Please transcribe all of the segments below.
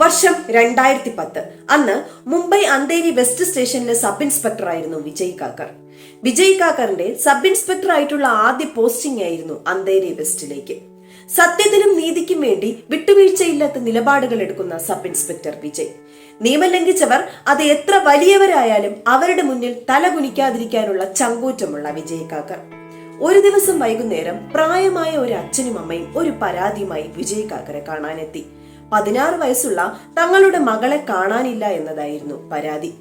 വർഷം രണ്ടായിരത്തി പത്ത് അന്ന് മുംബൈ അന്തേരി വെസ്റ്റ് സ്റ്റേഷനിലെ സബ് ഇൻസ്പെക്ടർ ആയിരുന്നു വിജയ് കാക്കർ. വിജയ് കാക്കറിന്റെ സബ് ഇൻസ്പെക്ടർ ആയിട്ടുള്ള ആദ്യ പോസ്റ്റിംഗ് ആയിരുന്നു അന്തേരി വെസ്റ്റിലേക്ക്. സത്യത്തിനും നീതിക്കും വേണ്ടി വിട്ടുവീഴ്ചയില്ലാത്ത നിലപാടുകൾ എടുക്കുന്ന സബ് ഇൻസ്പെക്ടർ വിജയ്. നിയമം ലംഘിച്ചവർ അത് എത്ര വലിയവരായാലും അവരുടെ മുന്നിൽ തല കുനിക്കാതിരിക്കാനുള്ള ചങ്കൂറ്റമുള്ള വിജയ് കാക്കർ. ഒരു ദിവസം വൈകുന്നേരം പ്രായമായ ഒരു അച്ഛനും അമ്മയും ഒരു പരാതിയുമായി വിജയ് കാക്കറെ കാണാനെത്തി. പതിനാറ് വയസ്സുള്ള തങ്ങളുടെ മകളെ കാണാനില്ല എന്നതായിരുന്നു പരാതി.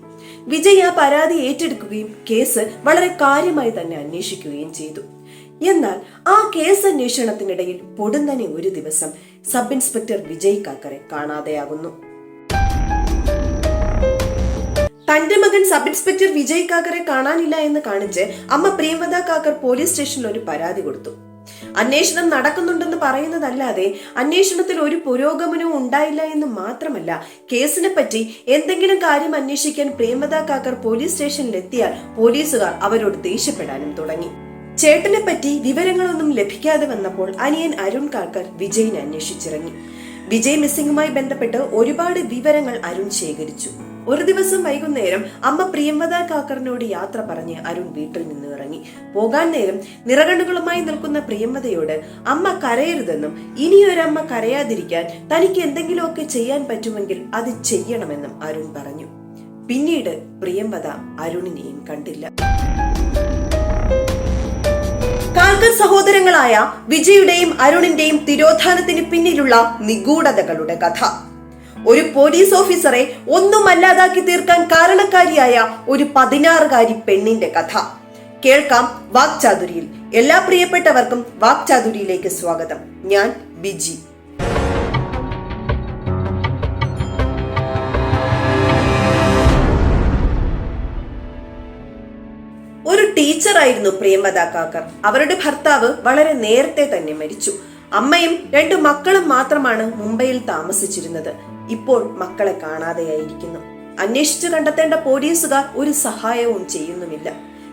വിജയ പരാതി ഏറ്റെടുക്കുകയും കേസ് വളരെ കാര്യമായി തന്നെ അന്വേഷിക്കുകയും ചെയ്തു. എന്നാൽ ആ കേസ് അന്വേഷണത്തിനിടയിൽ പൊടുന്നനെ ഒരു ദിവസം സബ് ഇൻസ്പെക്ടർ വിജയ് കാക്കറെ കാണാതെയാകുന്നു. തന്റെ മകൻ സബ് ഇൻസ്പെക്ടർ വിജയ് കാക്കറെ കാണാനില്ല എന്ന് കാണിച്ച് അമ്മ പ്രേമദ കാക്കർ പോലീസ് സ്റ്റേഷനിൽ ഒരു പരാതി കൊടുത്തു. അന്വേഷണം നടക്കുന്നുണ്ടെന്ന് പറയുന്നതല്ലാതെ അന്വേഷണത്തിൽ ഒരു പുരോഗമനവും ഉണ്ടായില്ല എന്ന് മാത്രമല്ല കേസിനെ പറ്റി എന്തെങ്കിലും കാര്യം അന്വേഷിക്കാൻ പ്രേമദാ കാക്കർ പോലീസ് സ്റ്റേഷനിലെത്തിയാൽ പോലീസുകാർ അവരോട് ദേഷ്യപ്പെടാനും തുടങ്ങി. ചേട്ടനെ പറ്റി വിവരങ്ങളൊന്നും ലഭിക്കാതെ വന്നപ്പോൾ അനിയൻ അരുൺ കാക്കർ വിജയിനെ അന്വേഷിച്ചിറങ്ങി. വിജയ് മിസ്സിംഗുമായി ബന്ധപ്പെട്ട് ഒരുപാട് വിവരങ്ങൾ അരുൺ ശേഖരിച്ചു. ഒരു ദിവസം വൈകുന്നേരം അമ്മ പ്രിയംവദ കാക്കറിനോട് യാത്ര പറഞ്ഞ് അരുൺ വീട്ടിൽ നിന്ന് ഇറങ്ങി. പോകാൻ നേരം നിറകണ്ണുകളുമായി നിൽക്കുന്ന പ്രിയംവദയോട് അമ്മ കരയരുതെന്നും ഇനിയൊരമ്മ കരയാതിരിക്കാൻ തനിക്ക് എന്തെങ്കിലുമൊക്കെ ചെയ്യാൻ പറ്റുമെങ്കിൽ അത് ചെയ്യണമെന്നും അരുൺ പറഞ്ഞു. പിന്നീട് പ്രിയംവദ അരുണിനെയും കണ്ടില്ല. കാൽക്കർ സഹോദരങ്ങളായ വിജയുടെയും അരുണിന്റെയും തിരോധാനത്തിന് പിന്നിലുള്ള നിഗൂഢതകളുടെ കഥ. ഒരു പോലീസ് ഓഫീസറെ ഒന്നും അല്ലാതാക്കി തീർക്കാൻ കാരണക്കാരിയായ ഒരു പതിനാറുകാരി പെണ്ണിന്റെ കഥ. കേൾക്കാം വാക്ചാതുരിയിൽ. എല്ലാ പ്രിയപ്പെട്ടവർക്കും വാക്ചാതുരിയിലേക്ക് സ്വാഗതം. ഞാൻ ബിജി. ഒരു ടീച്ചറായിരുന്നു പ്രിയംവദ കാക്കർ. അവരുടെ ഭർത്താവ് വളരെ നേരത്തെ തന്നെ മരിച്ചു. അമ്മയും രണ്ടു മക്കളും മാത്രമാണ് മുംബൈയിൽ താമസിച്ചിരുന്നത്. ഇപ്പോൾ മക്കളെ കാണാതെയായിരിക്കുന്നു. അന്വേഷിച്ചു കണ്ടെത്തേണ്ട പോലീസുകാർ ഒരു സഹായവും ചെയ്യുന്നുമില്ല.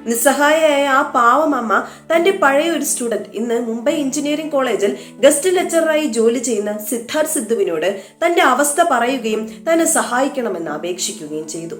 നിസ്സഹായയായ ആ പാവമമ്മ തന്റെ പഴയ ഒരു സ്റ്റുഡന്റ് ഇന്ന് മുംബൈ എഞ്ചിനീയറിംഗ് കോളേജിൽ ഗസ്റ്റ് ലെക്ചറായി ജോലി ചെയ്യുന്ന സിദ്ധാർത്ഥ് സിദ്ധുവിനോട് തന്റെ അവസ്ഥ പറയുകയും തന്നെ സഹായിക്കണമെന്ന് അപേക്ഷിക്കുകയും ചെയ്തു.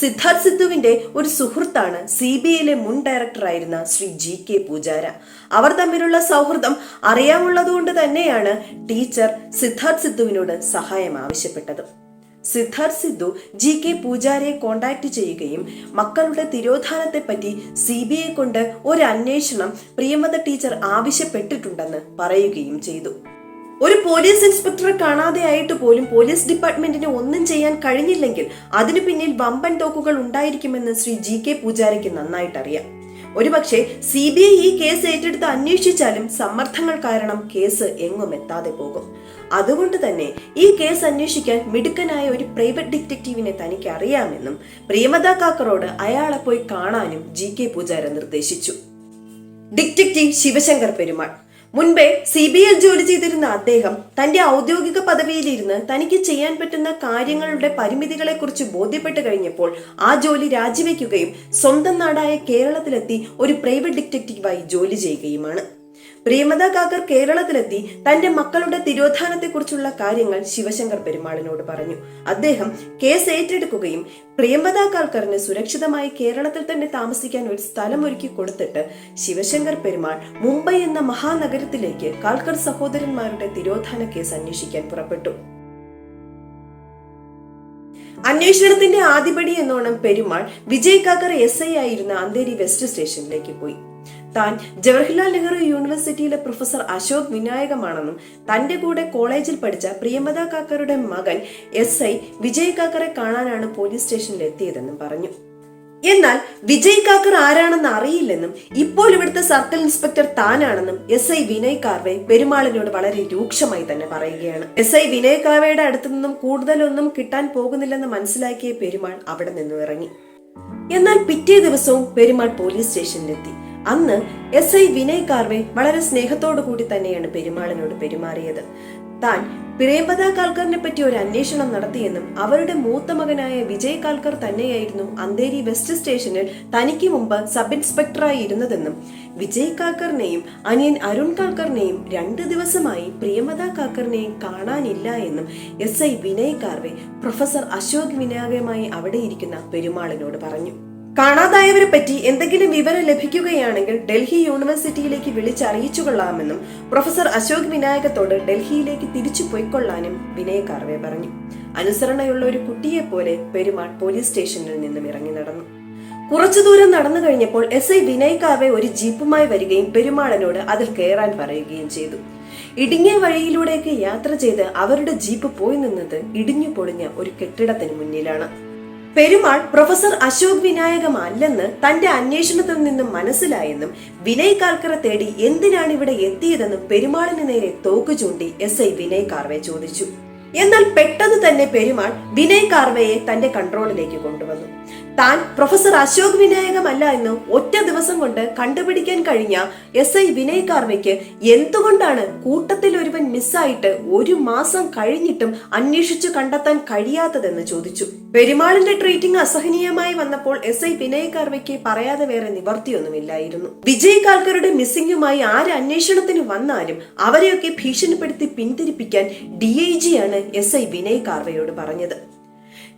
സിദ്ധാർത്ഥ് സിദ്ധുവിന്റെ ഒരു സുഹൃത്താണ് സി ബി ഐയിലെ മുൻ ഡയറക്ടറായിരുന്ന ശ്രീ ജി കെ പൂജാര. അവർ തമ്മിലുള്ള സൗഹൃദം അറിയാമുള്ളതുകൊണ്ട് തന്നെയാണ് ടീച്ചർ സിദ്ധാർത്ഥ് സിദ്ധുവിനോട് സഹായം ആവശ്യപ്പെട്ടത്. സിദ്ധാർത്ഥ് സിദ്ധു ജി കെ പൂജാരയെ കോണ്ടാക്ട് ചെയ്യുകയും മക്കളുടെ തിരോധാനത്തെ പറ്റി സി ബി ഐ കൊണ്ട് ഒരു അന്വേഷണം പ്രിയമത ടീച്ചർ ആവശ്യപ്പെട്ടിട്ടുണ്ടെന്ന് പറയുകയും ചെയ്തു. ഒരു പോലീസ് ഇൻസ്പെക്ടറെ കാണാതെയായിട്ട് പോലും പോലീസ് ഡിപ്പാർട്ട്മെന്റിന് ഒന്നും ചെയ്യാൻ കഴിഞ്ഞില്ലെങ്കിൽ അതിനു പിന്നിൽ വമ്പൻ തോക്കുകൾ ഉണ്ടായിരിക്കുമെന്ന് ശ്രീ ജി കെ പൂജാരയ്ക്ക് നന്നായിട്ടറിയാം. ഒരുപക്ഷെ സി ബി ഐ ഈ കേസ് ഏറ്റെടുത്ത് അന്വേഷിച്ചാലും സമ്മർദ്ദങ്ങൾ കാരണം കേസ് എങ്ങും എത്താതെ പോകും. അതുകൊണ്ട് തന്നെ ഈ കേസ് അന്വേഷിക്കാൻ മിടുക്കനായ ഒരു പ്രൈവറ്റ് ഡിറ്റക്റ്റീവിനെ തനിക്ക് അറിയാമെന്നും പ്രിയമത കാക്കറോട് അയാളെ പോയി കാണാനും ജി കെ പൂജാര നിർദ്ദേശിച്ചു. ഡിറ്റക്റ്റീവ് ശിവശങ്കർ പെരുമാൾ. മുൻപേ സി ബി ഐ ജോലി ചെയ്തിരുന്ന അദ്ദേഹം തന്റെ ഔദ്യോഗിക പദവിയിലിരുന്ന് തനിക്ക് ചെയ്യാൻ പറ്റുന്ന കാര്യങ്ങളുടെ പരിമിതികളെക്കുറിച്ച് ബോധ്യപ്പെട്ട് കഴിഞ്ഞപ്പോൾ ആ ജോലി രാജിവെക്കുകയും സ്വന്തം നാടായ കേരളത്തിലെത്തി ഒരു പ്രൈവറ്റ് ഡിറ്റക്റ്റീവായി ജോലി ചെയ്യുകയുമാണ്. പ്രിയമത കാക്കർ കേരളത്തിലെത്തി തന്റെ മക്കളുടെ തിരോധാനത്തെക്കുറിച്ചുള്ള കാര്യങ്ങൾ ശിവശങ്കർ പെരുമാളിനോട് പറഞ്ഞു. അദ്ദേഹം കേസ് ഏറ്റെടുക്കുകയും പ്രേമദ കാക്കറിന് സുരക്ഷിതമായി കേരളത്തിൽ തന്നെ താമസിക്കാൻ ഒരു സ്ഥലം ഒരുക്കി കൊടുത്തിട്ട് ശിവശങ്കർ പെരുമാൾ മുംബൈ എന്ന മഹാനഗരത്തിലേക്ക് കാൽക്കർ സഹോദരന്മാരുടെ തിരോധാന കേസ് അന്വേഷിക്കാൻ പുറപ്പെട്ടു. അന്വേഷണത്തിന്റെ ആദിപടി എന്നോണം പെരുമാൾ വിജയ് കാക്കർ എസ് ഐ ആയിരുന്ന അന്തേരി വെസ്റ്റ് സ്റ്റേഷനിലേക്ക് പോയി. താൻ ജവഹർലാൽ നെഹ്റു യൂണിവേഴ്സിറ്റിയിലെ പ്രൊഫസർ അശോക് വിനായകമാണെന്നും തന്റെ കൂടെ കോളേജിൽ പഠിച്ച പ്രിയമത കാക്കറുടെ മകൻ എസ് ഐ വിജയ് കാക്കറെ കാണാനാണ് പോലീസ് സ്റ്റേഷനിൽ എത്തിയതെന്നും പറഞ്ഞു. എന്നാൽ വിജയ് കാക്കർ ആരാണെന്ന് അറിയില്ലെന്നും ഇപ്പോൾ ഇവിടുത്തെ സർക്കിൾ ഇൻസ്പെക്ടർ താനാണെന്നും എസ് ഐ വിനയ് കാർവെ പെരുമാളിനോട് വളരെ രൂക്ഷമായി തന്നെ പറയുകയാണ്. എസ് ഐ വിനയ് കാർവയുടെ അടുത്തു നിന്നും കൂടുതലൊന്നും കിട്ടാൻ പോകുന്നില്ലെന്ന് മനസ്സിലാക്കിയ പെരുമാൾ അവിടെ നിന്നും ഇറങ്ങി. എന്നാൽ പിറ്റേ ദിവസവും പെരുമാൾ പോലീസ് സ്റ്റേഷനിലെത്തി. അന്ന് എസ് ഐ വിനയ് കാർവെ വളരെ സ്നേഹത്തോടു കൂടി തന്നെയാണ് പെരുമാളിനോട് പെരുമാറിയത്. താൻ പ്രേംപദ കാൽക്കറിനെ പറ്റി ഒരു അന്വേഷണം നടത്തിയെന്നും അവരുടെ മൂത്ത മകനായ വിജയ് കാൽക്കർ തന്നെയായിരുന്നു അന്തേരി വെസ്റ്റ് സ്റ്റേഷനിൽ തനിക്ക് മുമ്പ് സബ് ഇൻസ്പെക്ടറായി ഇരുന്നതെന്നും വിജയ് കാൽക്കറിനെയും അനിയൻ അരുൺ കാൽക്കറിനെയും രണ്ട് ദിവസമായി പ്രിയമത കാക്കറിനെയും കാണാനില്ല എന്നും S I Vinay Karve professor Ashok വിനായകമായി അവിടെ ഇരിക്കുന്ന പെരുമാളിനോട് പറഞ്ഞു. കാണാതായവരെ പറ്റി എന്തെങ്കിലും വിവരം ലഭിക്കുകയാണെങ്കിൽ ഡൽഹി യൂണിവേഴ്സിറ്റിയിലേക്ക് വിളിച്ചറിയിച്ചു കൊള്ളാമെന്നും പ്രൊഫസർ അശോക് വിനായകത്തോട് ഡൽഹിയിലേക്ക് തിരിച്ചു പോയിക്കൊള്ളാനും വിനയ് കാർവെ പറഞ്ഞു. അനുസരണയുള്ള ഒരു കുട്ടിയെ പോലെ പെരുമാൾ പോലീസ് സ്റ്റേഷനിൽ നിന്നും ഇറങ്ങി നടന്നു. കുറച്ചു ദൂരം നടന്നു കഴിഞ്ഞപ്പോൾ എസ് ഐ വിനയ് കാവെ ഒരു ജീപ്പുമായി വരികയും പെരുമാളനോട് അതിൽ കയറാൻ പറയുകയും ചെയ്തു. ഇടുങ്ങിയ വഴിയിലൂടെയൊക്കെ യാത്ര ചെയ്ത് അവരുടെ ജീപ്പ് പോയി നിന്നത് ഇടിഞ്ഞു പൊളിഞ്ഞ ഒരു കെട്ടിടത്തിന് മുന്നിലാണ്. പെരുമാൾ പ്രൊഫസർ അശോക് വിനായകം അല്ലെന്ന് തന്റെ അന്വേഷണത്തിൽ നിന്നും മനസ്സിലായെന്നും വിനയ് കാർക്കറെ തേടി എന്തിനാണ് ഇവിടെ എത്തിയതെന്നും പെരുമാളിന് നേരെ തോക്ക് ചൂണ്ടി എസ് ഐ വിനയ് കാർവെ ചോദിച്ചു. എന്നാൽ പെട്ടെന്ന് തന്നെ പെരുമാൾ വിനയ് കാർവയെ തന്റെ കൺട്രോളിലേക്ക് കൊണ്ടുവന്നു. താൻ പ്രൊഫസർ അശോക് വിനായകമല്ല എന്ന് ഒറ്റ ദിവസം കൊണ്ട് കണ്ടുപിടിക്കാൻ കഴിഞ്ഞ എസ് ഐ വിനയ് കാർവയ്ക്ക് എന്തുകൊണ്ടാണ് കൂട്ടത്തിൽ ഒരുവൻ മിസ്സായിട്ട് ഒരു മാസം കഴിഞ്ഞിട്ടും അന്വേഷിച്ചു കണ്ടെത്താൻ കഴിയാത്തതെന്ന് ചോദിച്ചു. പെരുമാളിന്റെ ട്രീറ്റിംഗ് അസഹനീയമായി വന്നപ്പോൾ എസ് ഐ വിനയ് കാർവയ്ക്ക് പറയാതെ വേറെ നിവർത്തിയൊന്നുമില്ലായിരുന്നു. വിജയ് കാൽക്കറുടെ മിസ്സിംഗുമായി ആര് അന്വേഷണത്തിന് വന്നാലും അവരെയൊക്കെ ഭീഷണിപ്പെടുത്തി പിന്തിരിപ്പിക്കാൻ ഡി ഐ ജിയാണ് എസ് ഐ വിനയ് കാർവയോട് പറഞ്ഞത്.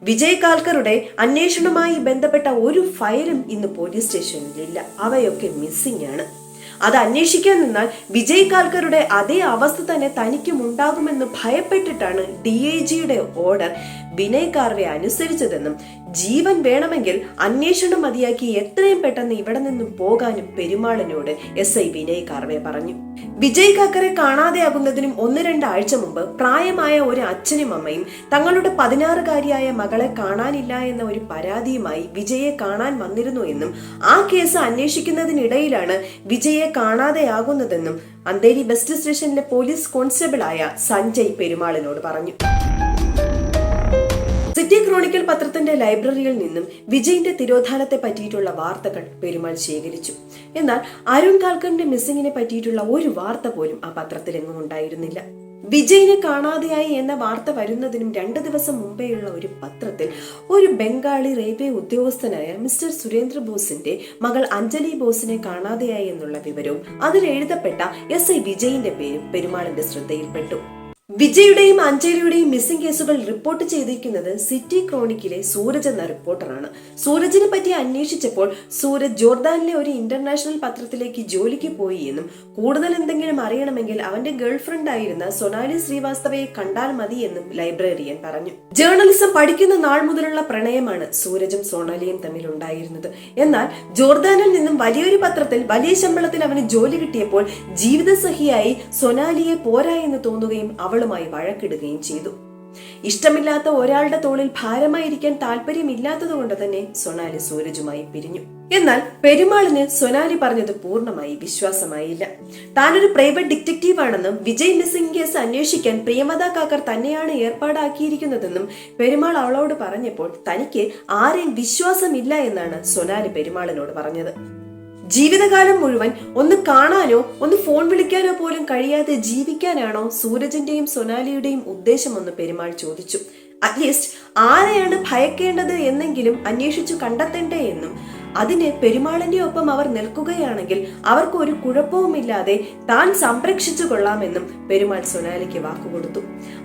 വിജയ് കാൽക്കറുടെ അന്വേഷണവുമായി ബന്ധപ്പെട്ട ഒരു ഫയലും ഇന്ന് പോലീസ് സ്റ്റേഷനിലില്ല. അവയൊക്കെ മിസ്സിംഗ് ആണ്. അത് അന്വേഷിക്കാൻ നിന്നാൽ വിജയ് കാൽക്കറുടെ അതേ അവസ്ഥ തന്നെ തനിക്കും ഉണ്ടാകുമെന്ന് ഭയപ്പെട്ടിട്ടാണ് ഡി ഐ ജിയുടെ ഓർഡർ വിനയ് കാർവെ അനുസരിച്ചതെന്നും ജീവൻ വേണമെങ്കിൽ അന്വേഷണം മതിയാക്കി എത്രയും പെട്ടെന്ന് ഇവിടെ നിന്നും പോകാനും പെരുമാളിനോട് എസ് ഐ വിനയ് കാർവെ പറഞ്ഞു. വിജയ് കാക്കറെ കാണാതെയാകുന്നതിനും ഒന്ന് രണ്ടാഴ്ച മുമ്പ് പ്രായമായ ഒരു അച്ഛനും അമ്മയും തങ്ങളുടെ പതിനാറുകാരിയായ മകളെ കാണാനില്ല എന്ന ഒരു പരാതിയുമായി വിജയെ കാണാൻ വന്നിരുന്നു എന്നും ആ കേസ് അന്വേഷിക്കുന്നതിനിടയിലാണ് വിജയെ കാണാതെയാകുന്നതെന്നും അന്തേരി ബസ് സ്റ്റേഷനിലെ പോലീസ് കോൺസ്റ്റബിളായ സഞ്ജയ് പെരുമാളിനോട് പറഞ്ഞു. സിറ്റി ക്രോണിക്കൽ പത്രത്തിന്റെ ലൈബ്രറിയിൽ നിന്നും വിജയിന്റെ തിരോധാനത്തെ പറ്റിയിട്ടുള്ള വാർത്തകൾ പെരുമാൾ ശേഖരിച്ചു. എന്നാൽ അരുൺ കാൽക്കറിന്റെ മിസ്സിങ്ങിനെ പറ്റിയിട്ടുള്ള ഒരു വാർത്ത പോലും ആ പത്രത്തിലെങ്ങും ഉണ്ടായിരുന്നില്ല. വിജയിനെ കാണാതെയായി എന്ന വാർത്ത വരുന്നതിനും രണ്ട് ദിവസം മുമ്പേയുള്ള ഒരു പത്രത്തിൽ ഒരു ബംഗാളി റെയിൽവേ ഉദ്യോഗസ്ഥനായ മിസ്റ്റർ സുരേന്ദ്ര ബോസിന്റെ മകൾ അഞ്ജലി ബോസിനെ കാണാതെയായി എന്നുള്ള വിവരവും അതിൽ എഴുതപ്പെട്ട എസ് ഐ വിജയിന്റെ പേരും പെരുമാളിന്റെ ശ്രദ്ധയിൽപ്പെട്ടു. വിജയുടെയും അഞ്ജലിയുടെയും മിസ്സിംഗ് കേസുകൾ റിപ്പോർട്ട് ചെയ്തിരിക്കുന്നത് സിറ്റി ക്രോണിക്കിലെ സൂരജ് എന്ന റിപ്പോർട്ടറാണ് സൂരജിനെ പറ്റി അന്വേഷിച്ചപ്പോൾ സൂരജ് ജോർദാനിലെ ഒരു ഇന്റർനാഷണൽ പത്രത്തിലേക്ക് ജോലിക്ക് പോയി എന്നും കൂടുതൽ എന്തെങ്കിലും അറിയണമെങ്കിൽ അവന്റെ ഗേൾഫ്രണ്ട് ആയിരുന്ന സൊനാലി ശ്രീവാസ്തവയെ കണ്ടാൽ മതി എന്നും ലൈബ്രറിയൻ പറഞ്ഞു. ജേർണലിസം പഠിക്കുന്ന നാൾ മുതലുള്ള പ്രണയമാണ് സൂരജും സൊണാലിയും തമ്മിൽ ഉണ്ടായിരുന്നത്. എന്നാൽ ജോർദാനിൽ നിന്നും വലിയൊരു പത്രത്തിൽ വലിയ ശമ്പളത്തിൽ അവന് ജോലി കിട്ടിയപ്പോൾ ജീവിതസഹിയായി സൊനാലിയെ പോരാ എന്ന് തോന്നുകയും അവളുമായി വഴക്കിടുകയും ചെയ്തു. ഇഷ്ടമില്ലാത്ത ഒരാളുടെ തോളിൽ ഭാരമായിരിക്കാൻ താല്പര്യമില്ലാത്തത് കൊണ്ട് തന്നെ സൊനാലി സൂരജുമായി പിരിഞ്ഞു. എന്നാൽ പെരുമാളിന് സൊനാലി പറഞ്ഞത് പൂർണമായി വിശ്വാസമായില്ല. താനൊരു പ്രൈവറ്റ് ഡിറ്റക്റ്റീവ് ആണെന്നും വിജയ് മിസ്സിംഗ് കേസ് അന്വേഷിക്കാൻ പ്രിയമത കാക്കർ തന്നെയാണ് ഏർപ്പാടാക്കിയിരിക്കുന്നതെന്നും പെരുമാൾ അവളോട് പറഞ്ഞപ്പോൾ തനിക്ക് ആരെയും വിശ്വാസമില്ല എന്നാണ് സൊനാലി പെരുമാളിനോട് പറഞ്ഞത്. ജീവിതകാലം മുഴുവൻ ഒന്ന് കാണാനോ ഒന്ന് ഫോൺ വിളിക്കാനോ പോലും കഴിയാതെ ജീവിക്കാനാണോ സൂരജിന്റെയും സൊനാലിയുടെയും ഉദ്ദേശമെന്ന് പെരുമാൾ ചോദിച്ചു. അറ്റ്ലീസ്റ്റ് ആരെയാണ് ഭയക്കേണ്ടത് എന്നെങ്കിലും അന്വേഷിച്ചു കണ്ടെത്തേണ്ടേ എന്നും. അതിന് പെരുമാളിന്റെ ഒപ്പം അവർ നിൽക്കുകയാണെങ്കിൽ അവർക്ക് ഒരു കുഴപ്പവുമില്ലാതെ താൻ സംരക്ഷിച്ചു കൊള്ളാമെന്നും പെരുമാൾ സൊനാലിക്ക് വാക്കുകൊടുത്തു.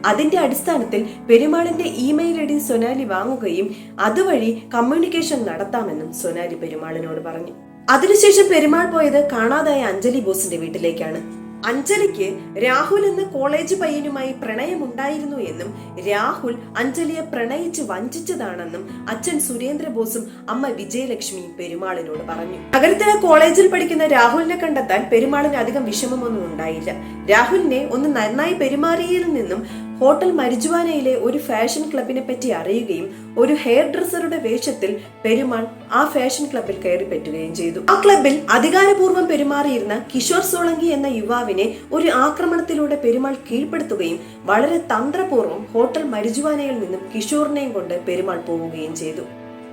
അതിന്റെ അടിസ്ഥാനത്തിൽ പെരുമാളിന്റെ ഇമെയിൽ ഐ ഡി സൊനാലി വാങ്ങുകയും അതുവഴി കമ്മ്യൂണിക്കേഷൻ നടത്താമെന്നും സൊനാലി പെരുമാളിനോട് പറഞ്ഞു. അതിനുശേഷം പെരുമാൾ പോയത് കാണാതായ അഞ്ജലി ബോസിന്റെ വീട്ടിലേക്കാണ്. അഞ്ജലിക്ക് രാഹുൽ എന്ന കോളേജ് പയ്യനുമായി പ്രണയമുണ്ടായിരുന്നു എന്നും രാഹുൽ അഞ്ജലിയെ പ്രണയിച്ച് വഞ്ചിച്ചതാണെന്നും അച്ഛൻ സുരേന്ദ്ര ബോസും അമ്മ വിജയലക്ഷ്മി പെരുമാളിനോട് പറഞ്ഞു. നഗരത്തിലെ കോളേജിൽ പഠിക്കുന്ന രാഹുലിനെ കണ്ടെത്താൻ പെരുമാളിന് അധികം വിഷമമൊന്നും ഉണ്ടായില്ല. രാഹുലിനെ ഒന്ന് നന്നായി പെരുമാറിയതിൽ നിന്നും ഹോട്ടൽ മരിജുവാനയിലെ ഒരു ഫാഷൻ ക്ലബിനെ പറ്റി അറിയുകയും ഒരു ഹെയർ ഡ്രസ്സറുടെ വേഷത്തിൽ പെരുമാൾ ആ ഫാഷൻ ക്ലബിൽ കയറി പറ്റുകയും ചെയ്തു. ആ ക്ലബിൽ അധികാരപൂർവം പെരുമാറിയിരുന്ന കിഷോർ സോളങ്കി എന്ന യുവാവിനെ ഒരു ആക്രമണത്തിലൂടെ പെരുമാൾ കീഴ്പ്പെടുത്തുകയും വളരെ തന്ത്രപൂർവം ഹോട്ടൽ മരിജുവാനയിൽ നിന്നും കിഷോറിനെയും കൊണ്ട് പെരുമാൾ പോവുകയും ചെയ്തു.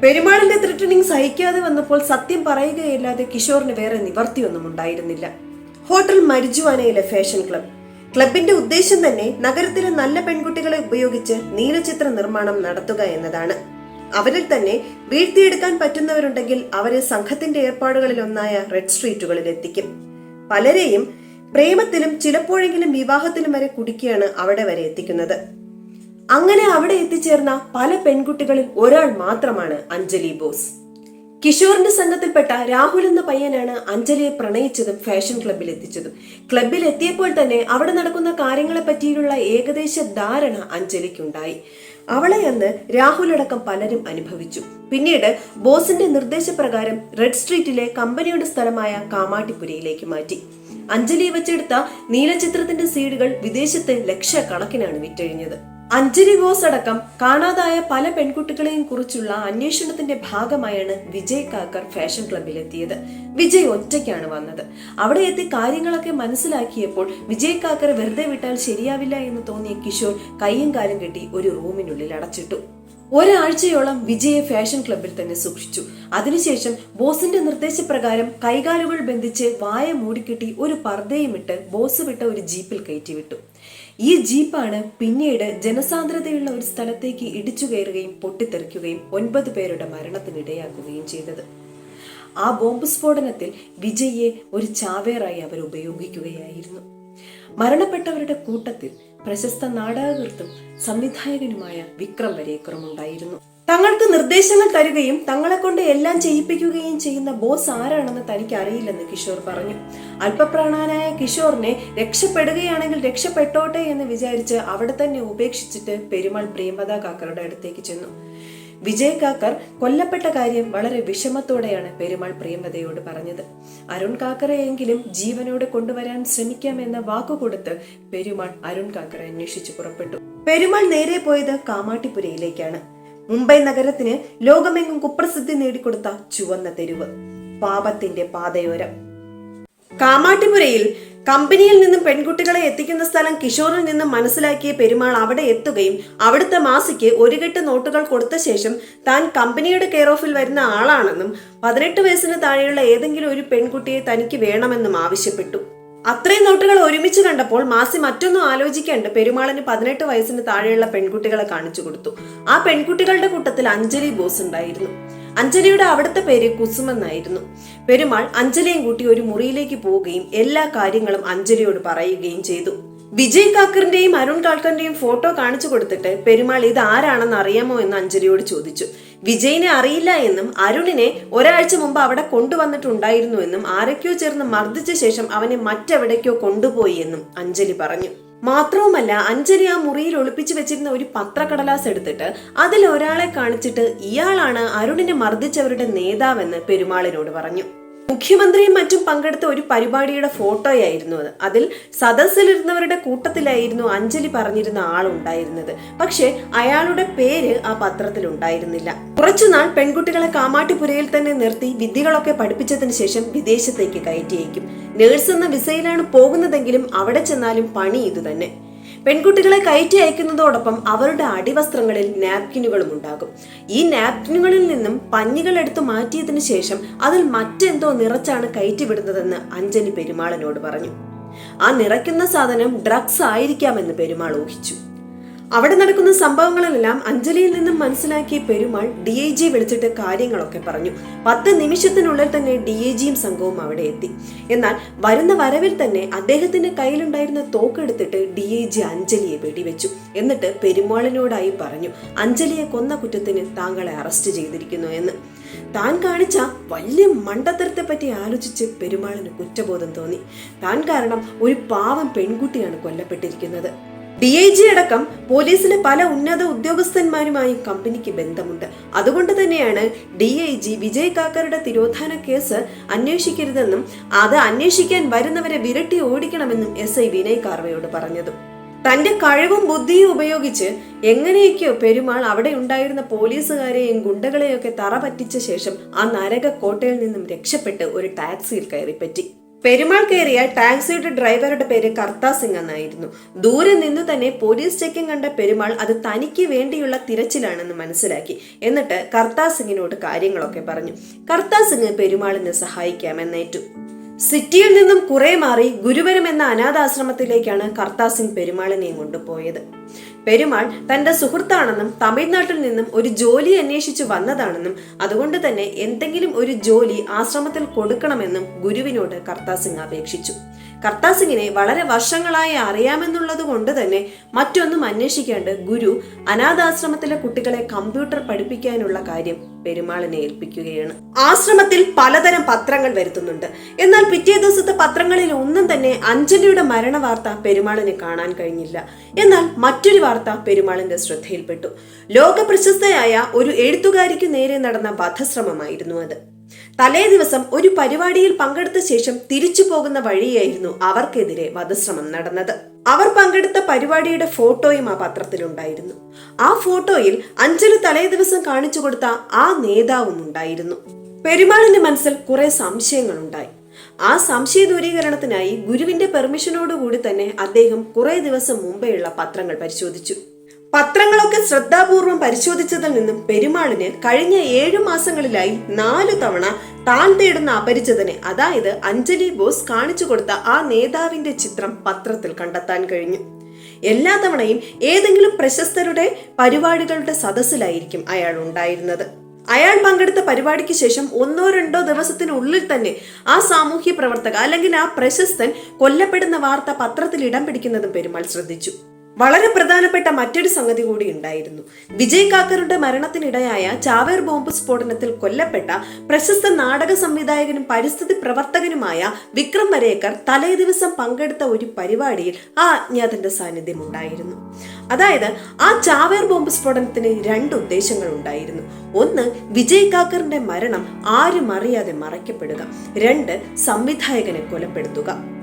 പെരുമാളിന്റെ ത്രിട്ടണിങ് സഹിക്കാതെ വന്നപ്പോൾ സത്യം പറയുകയല്ലാതെ കിഷോറിന് വേറെ നിവർത്തിയൊന്നും ഉണ്ടായിരുന്നില്ല. ഹോട്ടൽ മരിജുവാനയിലെ ഫാഷൻ ക്ലബ് ക്ലബിന്റെ ഉദ്ദേശം തന്നെ നഗരത്തിലെ നല്ല പെൺകുട്ടികളെ ഉപയോഗിച്ച് നീലചിത്ര നിർമ്മാണം നടത്തുക എന്നതാണ്. അവരിൽ തന്നെ വീഴ്ത്തിയെടുക്കാൻ പറ്റുന്നവരുണ്ടെങ്കിൽ അവരെ സംഘത്തിന്റെ ഏർപ്പാടുകളിൽ ഒന്നായ റെഡ് സ്ട്രീറ്റുകളിൽ എത്തിക്കും. പലരെയും പ്രേമത്തിലും ചിലപ്പോഴെങ്കിലും വിവാഹത്തിലും വരെ കുടുക്കിയാണ് അവിടെ വരെ എത്തിക്കുന്നത്. അങ്ങനെ അവിടെ എത്തിച്ചേർന്ന പല പെൺകുട്ടികളിൽ ഒരാൾ മാത്രമാണ് അഞ്ജലി ബോസ്. കിഷോറിന്റെ സംഘത്തിൽപ്പെട്ട രാഹുൽ എന്ന പയ്യനാണ് അഞ്ജലിയെ പ്രണയിച്ചതും ഫാഷൻ ക്ലബിൽ എത്തിച്ചതും. ക്ലബിൽ എത്തിയപ്പോൾ തന്നെ അവിടെ നടക്കുന്ന കാര്യങ്ങളെ പറ്റിയുള്ള ഏകദേശ ധാരണ അഞ്ജലിക്കുണ്ടായി. അവളെ അന്ന് രാഹുൽ അടക്കം പലരും അനുഭവിച്ചു. പിന്നീട് ബോസിന്റെ നിർദ്ദേശപ്രകാരം റെഡ് സ്ട്രീറ്റിലെ കമ്പനിയുടെ സ്ഥലമായ കാമാട്ടിപ്പുരയിലേക്ക് മാറ്റി. അഞ്ജലി വെച്ചെടുത്ത നീലചിത്രത്തിന്റെ സീഡുകൾ വിദേശത്ത് ലക്ഷക്കണക്കിനാണ് വിറ്റഴിഞ്ഞത്. അഞ്ജലി ബോസ് അടക്കം കാണാതായ പല പെൺകുട്ടികളെയും കുറിച്ചുള്ള അന്വേഷണത്തിന്റെ ഭാഗമായാണ് വിജയ് കാക്കർ ഫാഷൻ ക്ലബിൽ എത്തിയത് വിജയ് ഒറ്റയ്ക്കാണ് വന്നത്. അവിടെ എത്തി കാര്യങ്ങളൊക്കെ മനസ്സിലാക്കിയപ്പോൾ വിജയ് കാക്കർ വെറുതെ വിട്ടാൽ ശരിയാവില്ല എന്ന് തോന്നിയ കിഷോർ കൈയും കാലും കെട്ടി ഒരു റൂമിനുള്ളിൽ അടച്ചിട്ടു. ഒരാഴ്ചയോളം വിജയെ ഫാഷൻ ക്ലബിൽ തന്നെ സൂക്ഷിച്ചു. അതിനുശേഷം ബോസിന്റെ നിർദ്ദേശപ്രകാരം കൈകാലുകൾ ബന്ധിച്ച് വായ മൂടിക്കെട്ടി ഒരു പർദ്ദയും ഇട്ട് ബോസ് വിട്ട ഒരു ജീപ്പിൽ കയറ്റിവിട്ടു. ഈ ജീപ്പാണ് പിന്നീട് ജനസാന്ദ്രതയുള്ള ഒരു സ്ഥലത്തേക്ക് ഇടിച്ചു കയറുകയും പൊട്ടിത്തെറിക്കുകയും ഒൻപത് പേരുടെ മരണത്തിനിടയാക്കുകയും ചെയ്തത്. ആ ബോംബ് സ്ഫോടനത്തിൽ വിജയ്യെ ഒരു ചാവേറായി അവർ ഉപയോഗിക്കുകയായിരുന്നു. മരണപ്പെട്ടവരുടെ കൂട്ടത്തിൽ പ്രശസ്ത നാടകകൃത്തും സംവിധായകനുമായ വിക്രം വരേക്കറും ഉണ്ടായിരുന്നു. തങ്ങൾക്ക് നിർദ്ദേശങ്ങൾ തരുകയും തങ്ങളെ കൊണ്ട് എല്ലാം ചെയ്യിപ്പിക്കുകയും ചെയ്യുന്ന ബോസ് ആരാണെന്ന് തനിക്ക് അറിയില്ലെന്ന് കിഷോർ പറഞ്ഞു. അല്പപ്രാണാനായ കിഷോറിനെ രക്ഷപ്പെടുകയാണെങ്കിൽ രക്ഷപ്പെട്ടോട്ടെ എന്ന് വിചാരിച്ച് അവിടെ തന്നെ ഉപേക്ഷിച്ചിട്ട് പെരുമാൾ പ്രേമദ കാക്കറുടെ അടുത്തേക്ക് ചെന്നു. വിജയ് കാക്കർ കൊല്ലപ്പെട്ട കാര്യം വളരെ വിഷമത്തോടെയാണ് പെരുമാൾ പ്രേമതയോട് പറഞ്ഞത്. അരുൺ കാക്കറെയെങ്കിലും ജീവനോടെ കൊണ്ടുവരാൻ ശ്രമിക്കാമെന്ന വാക്കുകൊടുത്ത് പെരുമാൾ അരുൺ കാക്കറെ അന്വേഷിച്ചു പുറപ്പെട്ടു. പെരുമാൾ നേരെ പോയത് കാമാട്ടിപ്പുരയിലേക്കാണ്. മുംബൈ നഗരത്തിന് ലോകമെങ്ങും കുപ്രസിദ്ധി നേടിക്കൊടുത്ത ചുവന്ന തെരുവ് പാപത്തിന്റെ പാതയോരം. കാമാട്ടിപുരയിൽ കമ്പനിയിൽ നിന്നും പെൺകുട്ടികളെ എത്തിക്കുന്ന സ്ഥലം കിഷോറിൽ നിന്നും മനസ്സിലാക്കിയ പെരുമാൾ അവിടെ എത്തുകയും അവിടുത്തെ മാസിക്ക് ഒരു കെട്ട് നോട്ടുകൾ കൊടുത്ത ശേഷം താൻ കമ്പനിയുടെ കെയർ ഓഫിൽ വരുന്ന ആളാണെന്നും പതിനെട്ട് വയസ്സിന് താഴെയുള്ള ഏതെങ്കിലും ഒരു പെൺകുട്ടിയെ തനിക്ക് വേണമെന്നും ആവശ്യപ്പെട്ടു. അത്രയും നോട്ടുകൾ ഒരുമിച്ച് കണ്ടപ്പോൾ മാസി മറ്റൊന്നും ആലോചിക്കാണ്ട് പെരുമാളിന് പതിനെട്ട് വയസ്സിന് താഴെയുള്ള പെൺകുട്ടികളെ കാണിച്ചു കൊടുത്തു. ആ പെൺകുട്ടികളുടെ കൂട്ടത്തിൽ അഞ്ജലി ബോസ് ഉണ്ടായിരുന്നു. അഞ്ജലിയുടെ അവിടുത്തെ പേര് കുസുമെന്നായിരുന്നു പെരുമാൾ അഞ്ജലിയും കൂട്ടി ഒരു മുറിയിലേക്ക് പോവുകയും എല്ലാ കാര്യങ്ങളും അഞ്ജലിയോട് പറയുകയും ചെയ്തു. വിജയ് കാക്കറിന്റെയും അരുൺ കാൾക്കറിന്റെയും ഫോട്ടോ കാണിച്ചു കൊടുത്തിട്ട് പെരുമാൾ ഇത് ആരാണെന്ന് അറിയാമോ? എന്ന് അഞ്ജലിയോട് ചോദിച്ചു. വിജയിനെ അറിയില്ല എന്നും അരുണിനെ ഒരാഴ്ച മുമ്പ് അവിടെ കൊണ്ടുവന്നിട്ടുണ്ടായിരുന്നു എന്നും ആരൊക്കെയോ ചേർന്ന് മർദ്ദിച്ച ശേഷം അവനെ മറ്റെവിടേക്കോ കൊണ്ടുപോയി എന്നും അഞ്ജലി പറഞ്ഞു. മാത്രവുമല്ല അഞ്ജലി ആ മുറിയിൽ ഒളിപ്പിച്ചു വെച്ചിരുന്ന ഒരു പത്രക്കടലാസ് എടുത്തിട്ട് അതിൽ ഒരാളെ കാണിച്ചിട്ട് ഇയാളാണ് അരുണിനെ മർദ്ദിച്ചവരുടെ നേതാവെന്ന് പെരുമാളിനോട് പറഞ്ഞു. മുഖ്യമന്ത്രിയും മറ്റും പങ്കെടുത്ത ഒരു പരിപാടിയുടെ ഫോട്ടോയായിരുന്നു അത്. അതിൽ സദസ്സിലിരുന്നവരുടെ കൂട്ടത്തിലായിരുന്നു അഞ്ജലി പറഞ്ഞിരുന്ന ആൾ ഉണ്ടായിരുന്നത്. പക്ഷേ അയാളുടെ പേര് ആ പത്രത്തിൽ ഉണ്ടായിരുന്നില്ല. കുറച്ചുനാൾ പെൺകുട്ടികളെ കാമാട്ടിപുരയിൽ തന്നെ നിർത്തി വിദ്യകളൊക്കെ പഠിപ്പിച്ചതിന് ശേഷം വിദേശത്തേക്ക് കയറ്റിയേക്കും. നേഴ്സ് എന്ന വിസയിലാണ് പോകുന്നതെങ്കിലും അവിടെ ചെന്നാലും പണി ഇത് തന്നെ പെൺകുട്ടികളെ കയറ്റി അയക്കുന്നതോടൊപ്പം അവരുടെ അടിവസ്ത്രങ്ങളിൽ നാപ്കിനുകളും ഉണ്ടാകും. ഈ നാപ്കിനുകളിൽ നിന്നും പഞ്ഞികൾ എടുത്തു മാറ്റിയതിനു ശേഷം അതിൽ മറ്റെന്തോ നിറച്ചാണ് കയറ്റിവിടുന്നതെന്ന് അഞ്ജലി പെരുമാളിനോട് പറഞ്ഞു. ആ നിറയ്ക്കുന്ന സാധനം ഡ്രഗ്സ് ആയിരിക്കാമെന്ന് പെരുമാൾ ഊഹിച്ചു. അവിടെ നടക്കുന്ന സംഭവങ്ങളെല്ലാം അഞ്ജലിയിൽ നിന്നും മനസ്സിലാക്കിയ പെരുമാൾ ഡി ഐ ജി വിളിച്ചിട്ട് കാര്യങ്ങളൊക്കെ പറഞ്ഞു. പത്ത് നിമിഷത്തിനുള്ളിൽ തന്നെ ഡി ഐ ജിയും സംഘവും അവിടെ എത്തി. എന്നാൽ വരുന്ന വരവിൽ തന്നെ അദ്ദേഹത്തിന്റെ കയ്യിലുണ്ടായിരുന്ന തോക്കെടുത്തിട്ട് ഡി ഐ ജി അഞ്ജലിയെ വെടിവെച്ചു. എന്നിട്ട് പെരുമാളിനോടായി പറഞ്ഞു അഞ്ജലിയെ കൊന്ന കുറ്റത്തിന് താങ്കളെ അറസ്റ്റ് ചെയ്തിരിക്കുന്നു എന്ന്. താൻ കാണിച്ച വലിയ മണ്ടത്തരത്തെ പറ്റി ആലോചിച്ച് പെരുമാളിന് കുറ്റബോധം തോന്നി. താൻ കാരണം ഒരു പാവം പെൺകുട്ടിയാണ് കൊല്ലപ്പെട്ടിരിക്കുന്നത്. ഡി ഐ ജി അടക്കം പോലീസിലെ പല ഉന്നത ഉദ്യോഗസ്ഥന്മാരുമായി കമ്പനിക്ക് ബന്ധമുണ്ട്. അതുകൊണ്ട് തന്നെയാണ് ഡി ഐ ജി വിജയ് കാക്കറുടെ തിരോധാന കേസ് അന്വേഷിക്കരുതെന്നും അത് അന്വേഷിക്കാൻ വരുന്നവരെ വിരട്ടി ഓടിക്കണമെന്നും എസ് ഐ വിനയ് കാർവയോട് പറഞ്ഞതും. തന്റെ കഴിവും ബുദ്ധിയും ഉപയോഗിച്ച് എങ്ങനെയൊക്കെയോ പെരുമാൾ അവിടെ ഉണ്ടായിരുന്ന പോലീസുകാരെയും ഗുണ്ടകളെയൊക്കെ തറ പറ്റിച്ച ശേഷം ആ നരക കോട്ടയിൽ നിന്നും രക്ഷപ്പെട്ട് ഒരു ടാക്സിയിൽ കയറിപ്പറ്റി. പെരുമാൾ കയറിയ ടാക്സിയുടെ ഡ്രൈവറുടെ പേര് കർത്താ സിംഗ് എന്നായിരുന്നു. ദൂരെ നിന്ന് തന്നെ പോലീസ് ചെക്കിംഗ് കണ്ട പെരുമാൾ അത് തനിക്ക് വേണ്ടിയുള്ള തിരച്ചിലാണെന്ന് മനസ്സിലാക്കി. എന്നിട്ട് കർത്താ സിംഗിനോട് കാര്യങ്ങളൊക്കെ പറഞ്ഞു. കർത്താ സിംഗ് പെരുമാളിനെ സഹായിക്കാമെന്നേറ്റു. സിറ്റിയിൽ നിന്നും കുറെ മാറി ഗുരുവരം എന്ന അനാഥാശ്രമത്തിലേക്കാണ് കർത്താ സിംഗ് പെരുമാളിനെയും കൊണ്ടുപോയത്. പെരുമാൾ തന്റെ സുഹൃത്താണെന്നും തമിഴ്നാട്ടിൽ നിന്നും ഒരു ജോലി അന്വേഷിച്ചു വന്നതാണെന്നും അതുകൊണ്ട് തന്നെ എന്തെങ്കിലും ഒരു ജോലി ആശ്രമത്തിൽ കൊടുക്കണമെന്നും ഗുരുവിനോട് കർത്താസിംഗ് അപേക്ഷിച്ചു. കർത്താ സിംഗിനെ വളരെ വർഷങ്ങളായി അറിയാമെന്നുള്ളത് കൊണ്ട് തന്നെ മറ്റൊന്നും അന്വേഷിക്കാണ്ട് ഗുരു അനാഥാശ്രമത്തിലെ കുട്ടികളെ കമ്പ്യൂട്ടർ പഠിപ്പിക്കാനുള്ള കാര്യം പെരുമാളിനെ ഏൽപ്പിക്കുകയാണ്. ആശ്രമത്തിൽ പലതരം പത്രങ്ങൾ വരുത്തുന്നുണ്ട്. എന്നാൽ പിറ്റേ ദിവസത്തെ പത്രങ്ങളിൽ ഒന്നും തന്നെ അഞ്ജലിയുടെ മരണ വാർത്ത പെരുമാളിന് കാണാൻ കഴിഞ്ഞില്ല. എന്നാൽ മറ്റൊരു വാർത്ത പെരുമാളിന്റെ ശ്രദ്ധയിൽപ്പെട്ടു. ലോക പ്രശസ്തയായ ഒരു എഴുത്തുകാരിക്ക് നേരെ നടന്ന വധശ്രമമായിരുന്നു അത്. തലേ ദിവസം ഒരു പരിപാടിയിൽ പങ്കെടുത്ത ശേഷം തിരിച്ചു പോകുന്ന വഴിയായിരുന്നു അവർക്കെതിരെ വധശ്രമം നടന്നത്. അവർ പങ്കെടുത്ത പരിപാടിയുടെ ഫോട്ടോയും ആ പത്രത്തിലുണ്ടായിരുന്നു. ആ ഫോട്ടോയിൽ അഞ്ജലി തലേ ദിവസം കാണിച്ചു കൊടുത്ത ആ നേതാവും ഉണ്ടായിരുന്നു. പെരുമാളിന്റെ മനസ്സിൽ കുറെ സംശയങ്ങളുണ്ടായി. ആ സംശയ ദൂരീകരണത്തിനായി ഗുരുവിന്റെ പെർമിഷനോടുകൂടി തന്നെ അദ്ദേഹം കുറെ ദിവസം മുമ്പെയുള്ള പത്രങ്ങൾ പരിശോധിച്ചു. പത്രങ്ങളൊക്കെ ശ്രദ്ധാപൂർവം പരിശോധിച്ചതിൽ നിന്നും പെരുമാളിന് കഴിഞ്ഞ ഏഴു മാസങ്ങളിലായി നാലു തവണ താൻ തേടുന്ന അപരിചിതനെ അതായത് അഞ്ജലി ബോസ് കാണിച്ചു കൊടുത്ത ആ നേതാവിന്റെ ചിത്രം പത്രത്തിൽ കണ്ടെത്താൻ കഴിഞ്ഞു. എല്ലാ തവണയും ഏതെങ്കിലും പ്രശസ്തരുടെ പരിപാടികളുടെ സദസ്സിലായിരിക്കും അയാൾ ഉണ്ടായിരുന്നത്. അയാൾ പങ്കെടുത്ത പരിപാടിക്ക് ശേഷം ഒന്നോ രണ്ടോ ദിവസത്തിനുള്ളിൽ തന്നെ ആ സാമൂഹ്യ പ്രവർത്തക അല്ലെങ്കിൽ ആ പ്രശസ്തൻ കൊല്ലപ്പെടുന്ന വാർത്ത പത്രത്തിൽ ഇടം പിടിക്കുന്നതും പെരുമാൾ ശ്രദ്ധിച്ചു. വളരെ പ്രധാനപ്പെട്ട മറ്റൊരു സംഗതി കൂടി ഉണ്ടായിരുന്നു. വിജയ് കാക്കറുടെ മരണത്തിനിടയായ ചാവേർ ബോംബ് സ്ഫോടനത്തിൽ കൊല്ലപ്പെട്ട പ്രശസ്ത നാടക സംവിധായകനും പരിസ്ഥിതി പ്രവർത്തകനുമായ വിക്രം വരേക്കർ തലേ ദിവസം പങ്കെടുത്ത ഒരു പരിപാടിയിൽ ആ അജ്ഞാതന്റെ സാന്നിധ്യം ഉണ്ടായിരുന്നു. അതായത് ആ ചാവേർ ബോംബ് സ്ഫോടനത്തിന് രണ്ട് ഉദ്ദേശങ്ങൾ ഉണ്ടായിരുന്നു. ഒന്ന് വിജയ് കാക്കറിന്റെ മരണം ആരും അറിയാതെ മറയ്ക്കപ്പെടുക. രണ്ട് സംവിധായകനെ കൊലപ്പെടുത്തുക.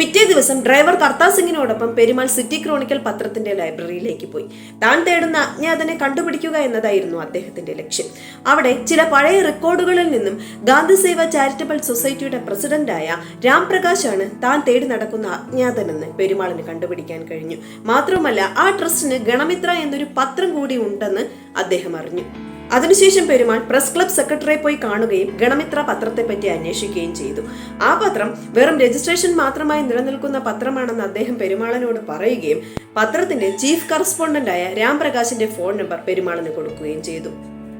പിറ്റേ ദിവസം ഡ്രൈവർ കർത്താ സിംഗിനോടൊപ്പം പെരുമാൾ സിറ്റി ക്രോണിക്കൽ പത്രത്തിന്റെ ലൈബ്രറിയിലേക്ക് പോയി. താൻ തേടുന്ന അജ്ഞാതനെ കണ്ടുപിടിക്കുക എന്നതായിരുന്നു അദ്ദേഹത്തിന്റെ ലക്ഷ്യം. അവിടെ ചില പഴയ റെക്കോർഡുകളിൽ നിന്നും ഗാന്ധി സേവ ചാരിറ്റബിൾ സൊസൈറ്റിയുടെ പ്രസിഡന്റായ രാം പ്രകാശാണ് താൻ തേടി നടക്കുന്ന അജ്ഞാതനെന്ന് പെരുമാളിന് കണ്ടുപിടിക്കാൻ കഴിഞ്ഞു. മാത്രമല്ല ആ ട്രസ്റ്റിന് ഗണമിത്ര എന്നൊരു പത്രം കൂടി ഉണ്ടെന്ന് അദ്ദേഹം അറിഞ്ഞു. അതിനുശേഷം പെരുമാൾ പ്രസ് ക്ലബ് സെക്രട്ടറിയെ പോയി കാണുകയും ഗണമിത്ര പത്രത്തെ പറ്റി അന്വേഷിക്കുകയും ചെയ്തു. ആ പത്രം വെറും രജിസ്ട്രേഷൻ മാത്രമായി നിലനിൽക്കുന്ന പത്രമാണെന്ന് അദ്ദേഹം പെരുമാളനോട് പറയുകയും പത്രത്തിന്റെ ചീഫ് കറസ്പോണ്ടന്റായ രാംപ്രകാശിന്റെ ഫോൺ നമ്പർ പെരുമാളിന് കൊടുക്കുകയും ചെയ്തു.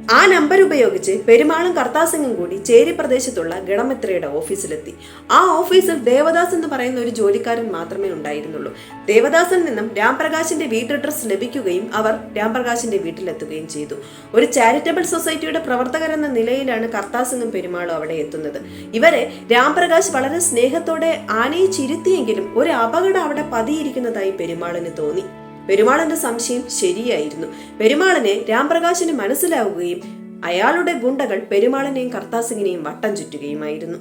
ആ നമ്പർ ഉപയോഗിച്ച് പെരുമാളും കർത്താസിംഗും കൂടി ചേരി പ്രദേശത്തുള്ള ഗണമിത്രയുടെ ഓഫീസിലെത്തി. ആ ഓഫീസിൽ ദേവദാസ് എന്ന് പറയുന്ന ഒരു ജോലിക്കാരൻ മാത്രമേ ഉണ്ടായിരുന്നുള്ളൂ. ദേവദാസിൽ നിന്നും രാംപ്രകാശിന്റെ വീട്ടഡ്രസ് ലഭിക്കുകയും അവർ രാംപ്രകാശിന്റെ വീട്ടിലെത്തുകയും ചെയ്തു. ഒരു ചാരിറ്റബിൾ സൊസൈറ്റിയുടെ പ്രവർത്തകരെന്ന നിലയിലാണ് കർത്താസിംഗും പെരുമാളും അവിടെ എത്തുന്നത്. ഇവരെ രാംപ്രകാശ് വളരെ സ്നേഹത്തോടെ ആനയെ ചിരുത്തിയെങ്കിലും ഒരു അപകടം അവിടെ പതിയിരിക്കുന്നതായി പെരുമാളിന് തോന്നി. പെരുമാളിന്റെ സംശയം ശരിയായിരുന്നു. പെരുമാളനെ രാംപ്രകാശിന് മനസ്സിലാവുകയും അയാളുടെ ഗുണ്ടകൾ പെരുമാളനെയും കർത്താസിങ്ങിനെയും വട്ടം ചുറ്റുകയുമായിരുന്നു.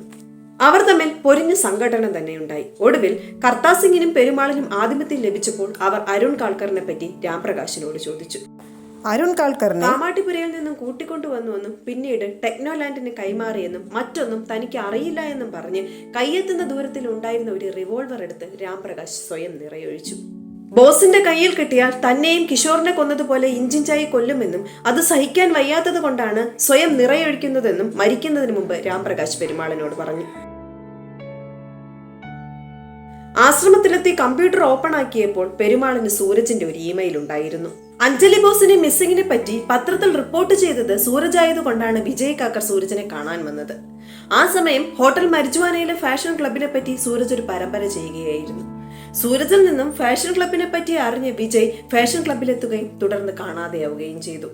അവർ തമ്മിൽ പൊരിഞ്ഞ സംഘടന തന്നെ ഉണ്ടായി ഒടുവിൽ കർത്താസിങ്ങിനും പെരുമാളിനും ആധിപത്യം ലഭിച്ചപ്പോൾ അവർ അരുൺ കാൾക്കറിനെ പറ്റി രാംപ്രകാശിനോട് ചോദിച്ചു. അരുൺ കാൾക്കറിനെ? കാമാട്ടിപുരയിൽ നിന്നും കൂട്ടിക്കൊണ്ടുവന്നുവെന്നും പിന്നീട് ടെക്നോലാൻഡിന് കൈമാറിയെന്നും മറ്റൊന്നും തനിക്ക് അറിയില്ല എന്നും പറഞ്ഞ് കയ്യെത്തുന്ന ദൂരത്തിൽ ഉണ്ടായിരുന്ന ഒരു റിവോൾവർ എടുത്ത് രാംപ്രകാശ് സ്വയം നിറയൊഴിച്ചു. ബോസിന്റെ കയ്യിൽ കിട്ടിയാൽ തന്നെയും കിഷോറിനെ കൊന്നതുപോലെ ഇഞ്ചിഞ്ചായി കൊല്ലുമെന്നും അത് സഹിക്കാൻ വയ്യാത്തത് കൊണ്ടാണ് സ്വയം നിറയൊഴിക്കുന്നതെന്നും മരിക്കുന്നതിന് മുമ്പ് രാംപ്രകാശ് പെരുമാളിനോട് പറഞ്ഞു. ആശ്രമത്തിലെത്തി കമ്പ്യൂട്ടർ ഓപ്പൺ ആക്കിയപ്പോൾ പെരുമാളിന് സൂരജിന്റെ ഒരു ഇമെയിൽ ഉണ്ടായിരുന്നു. അഞ്ജലി ബോസിനെ മിസ്സിങ്ങിനെ പറ്റി പത്രത്തിൽ റിപ്പോർട്ട് ചെയ്തത് സൂരജ് ആയതുകൊണ്ടാണ് വിജയ് കാക്കർ സൂരജിനെ കാണാൻ വന്നത്. ആ സമയം ഹോട്ടൽ മരിജുവാനയിലെ ഫാഷൻ ക്ലബിനെ പറ്റി സൂരജ് ഒരു പരമ്പര ചെയ്യുകയായിരുന്നു. സൂരജിൽ നിന്നും ഫാഷൻ ക്ലബിനെ പറ്റി അറിഞ്ഞ വിജയ് ഫാഷൻ ക്ലബിലെത്തുകയും തുടർന്ന് കാണാതെയാവുകയും ചെയ്തു.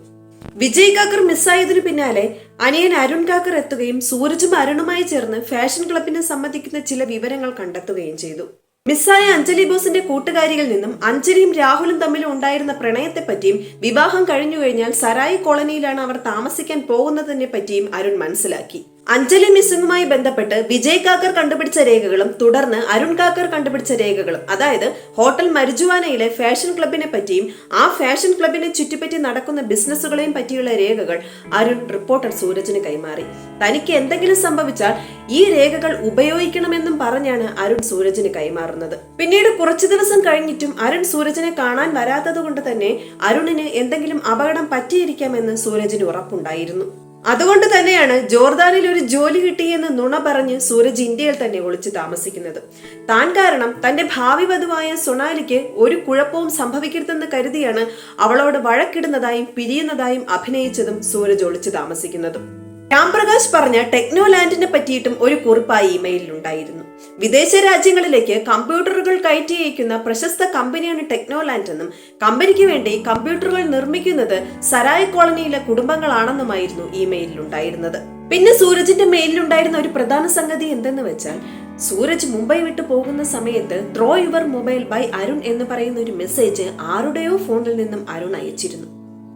വിജയ് കാക്കർ മിസ്സായതിനു പിന്നാലെ അനിയൻ അരുൺ കാക്കർ എത്തുകയും സൂരജും അരുണുമായി ചേർന്ന് ഫാഷൻ ക്ലബിനെ സംബന്ധിക്കുന്ന ചില വിവരങ്ങൾ കണ്ടെത്തുകയും ചെയ്തു. മിസ്സായ അഞ്ജലി ബോസിന്റെ കൂട്ടുകാരിയിൽ നിന്നും അഞ്ജലിയും രാഹുലും തമ്മിൽ ഉണ്ടായിരുന്ന പ്രണയത്തെ പറ്റിയും വിവാഹം കഴിഞ്ഞു കഴിഞ്ഞാൽ സരായി കോളനിയിലാണ് അവർ താമസിക്കാൻ പോകുന്നതിനെ പറ്റിയും അരുൺ മനസ്സിലാക്കി. അഞ്ജലി മിസ്സിംഗുമായി ബന്ധപ്പെട്ട് വിജയ് കാക്കർ കണ്ടുപിടിച്ച രേഖകളും തുടർന്ന് അരുൺ കാക്കർ കണ്ടുപിടിച്ച രേഖകളും അതായത് ഹോട്ടൽ മരിജുവാനയിലെ ഫാഷൻ ക്ലബിനെ പറ്റിയും ആ ഫാഷൻ ക്ലബിനെ ചുറ്റിപ്പറ്റി നടക്കുന്ന ബിസിനസ്സുകളെയും പറ്റിയുള്ള രേഖകൾ അരുൺ റിപ്പോർട്ടർ സൂരജിന് കൈമാറി. തനിക്ക് എന്തെങ്കിലും സംഭവിച്ചാൽ ഈ രേഖകൾ ഉപയോഗിക്കണമെന്നും പറഞ്ഞാണ് അരുൺ സൂരജിന് കൈമാറുന്നത്. പിന്നീട് കുറച്ചു ദിവസം കഴിഞ്ഞിട്ടും അരുൺ സൂരജിനെ കാണാൻ വരാത്തത് കൊണ്ട് തന്നെ അരുണിന് എന്തെങ്കിലും അപകടം പറ്റിയിരിക്കാമെന്ന് സൂരജിന് ഉറപ്പുണ്ടായിരുന്നു. അതുകൊണ്ട് തന്നെയാണ് ജോർദാനിൽ ഒരു ജോലി കിട്ടിയെന്ന് നുണ പറഞ്ഞ് സൂരജ് ഇന്ത്യയിൽ തന്നെ ഒളിച്ചു താമസിക്കുന്നത്. താൻ കാരണം തന്റെ ഭാവി വധുവായ സൊണാലിക്ക് ഒരു കുഴപ്പവും സംഭവിക്കരുതെന്ന് കരുതിയാണ് അവളോട് വഴക്കിടുന്നതായും പിരിയുന്നതായും അഭിനയിച്ചതും സൂരജ് ഒളിച്ചു താമസിക്കുന്നതും. രാംപ്രകാശ് പറഞ്ഞ ടെക്നോലാൻഡിനെ പറ്റിയിട്ടും ഒരു കുറിപ്പായി ഇമെയിലിൽ ഉണ്ടായിരുന്നു. വിദേശ രാജ്യങ്ങളിലേക്ക് കമ്പ്യൂട്ടറുകൾ കയറ്റി അയക്കുന്ന പ്രശസ്ത കമ്പനിയാണ് ടെക്നോലാൻഡ് എന്നും കമ്പനിക്ക് വേണ്ടി കമ്പ്യൂട്ടറുകൾ നിർമ്മിക്കുന്നത് സരായ് കോളനിയിലെ കുടുംബങ്ങളാണെന്നുമായിരുന്നു ഇമെയിലിൽ ഉണ്ടായിരുന്നത്. പിന്നെ സൂരജിന്റെ മെയിലിലുണ്ടായിരുന്ന ഒരു പ്രധാന സംഗതി എന്തെന്ന് വെച്ചാൽ സൂരജ് മുംബൈ വിട്ടു പോകുന്ന സമയത്ത് throw your mobile by Arun എന്ന് പറയുന്ന ഒരു മെസ്സേജ് ആരുടെയോ ഫോണിൽ നിന്നും അരുൺ അയച്ചിരുന്നു.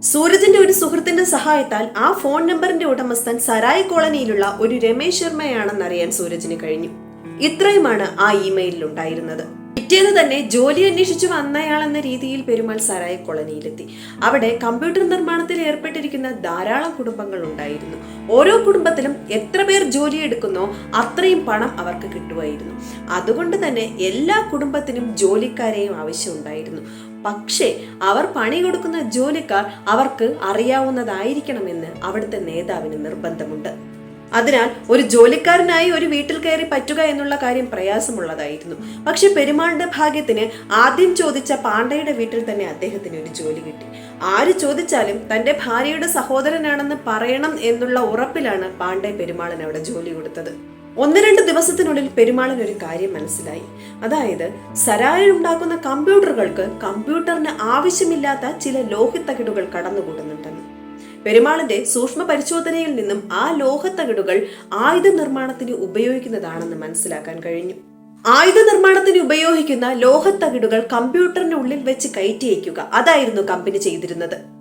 സൂരജിന്റെ ഒരു സുഹൃത്തിന്റെ സഹായത്താൽ ആ ഫോൺ നമ്പറിന്റെ ഉടമസ്ഥൻ സരായ് കോളനിയിലുള്ള ഒരു രമേശ് ശർമ്മയാണെന്ന് അറിയാൻ സൂരജിന് കഴിഞ്ഞു. ഇത്രയുമാണ് ആ ഇമെയിലിൽ ഉണ്ടായിരുന്നത് പിറ്റേന്ന് തന്നെ ജോലി അന്വേഷിച്ചു വന്നയാളെന്ന രീതിയിൽ പെരുമാൾ സരായ് കോളനിയിലെത്തി. അവിടെ കമ്പ്യൂട്ടർ നിർമ്മാണത്തിൽ ഏർപ്പെട്ടിരിക്കുന്ന ധാരാളം കുടുംബങ്ങൾ ഉണ്ടായിരുന്നു. ഓരോ കുടുംബത്തിലും എത്ര പേർ ജോലി എടുക്കുന്നോ അത്രയും പണം അവർക്ക് കിട്ടുമായിരുന്നു. അതുകൊണ്ട് തന്നെ എല്ലാ കുടുംബത്തിനും ജോലിക്കാരെയും ആവശ്യമുണ്ടായിരുന്നു പക്ഷേ അവർ പണി കൊടുക്കുന്ന ജോലിക്കാർ അവർക്ക് അറിയാവുന്നതായിരിക്കണമെന്ന് അവിടുത്തെ നേതാവിന് നിർബന്ധമുണ്ട്. അതിനാൽ ഒരു ജോലിക്കാരനായി ഒരു വീട്ടിൽ കയറി പറ്റുക എന്നുള്ള കാര്യം പ്രയാസമുള്ളതായിരുന്നു. പക്ഷെ പെരുമാളിന്റെ ഭാഗ്യത്തിന് ആദ്യം ചോദിച്ച പാണ്ഡയുടെ വീട്ടിൽ തന്നെ അദ്ദേഹത്തിന് ഒരു ജോലി കിട്ടി. ആര് ചോദിച്ചാലും തന്റെ ഭാര്യയുടെ സഹോദരനാണെന്ന് പറയണം എന്നുള്ള ഉറപ്പിലാണ് പാണ്ഡെ പെരുമാളിന് അവിടെ ജോലി കൊടുത്തത്. ഒന്ന് രണ്ട് ദിവസത്തിനുള്ളിൽ പെരുമാളിന് ഒരു കാര്യം മനസ്സിലായി. അതായത് സരായിൽ ഉണ്ടാക്കുന്ന കമ്പ്യൂട്ടറുകൾക്ക് കമ്പ്യൂട്ടറിന് ആവശ്യമില്ലാത്ത ചില ലോഹിത്തകിടുകൾ കടന്നുകൂടുന്നുണ്ടെന്ന് പെരുമാളിന്റെ സൂക്ഷ്മ പരിശോധനയിൽ നിന്നും ആ ലോഹത്തകിടുകൾ ആയുധ നിർമ്മാണത്തിന് ഉപയോഗിക്കുന്നതാണെന്ന് മനസ്സിലാക്കാൻ കഴിഞ്ഞു. ആയുധ നിർമ്മാണത്തിന് ഉപയോഗിക്കുന്ന ലോഹത്തകിടുകൾ കമ്പ്യൂട്ടറിന്റെ ഉള്ളിൽ വെച്ച് കയറ്റിയേക്കുക. അതായിരുന്നു കമ്പനി ചെയ്തിരുന്നത്.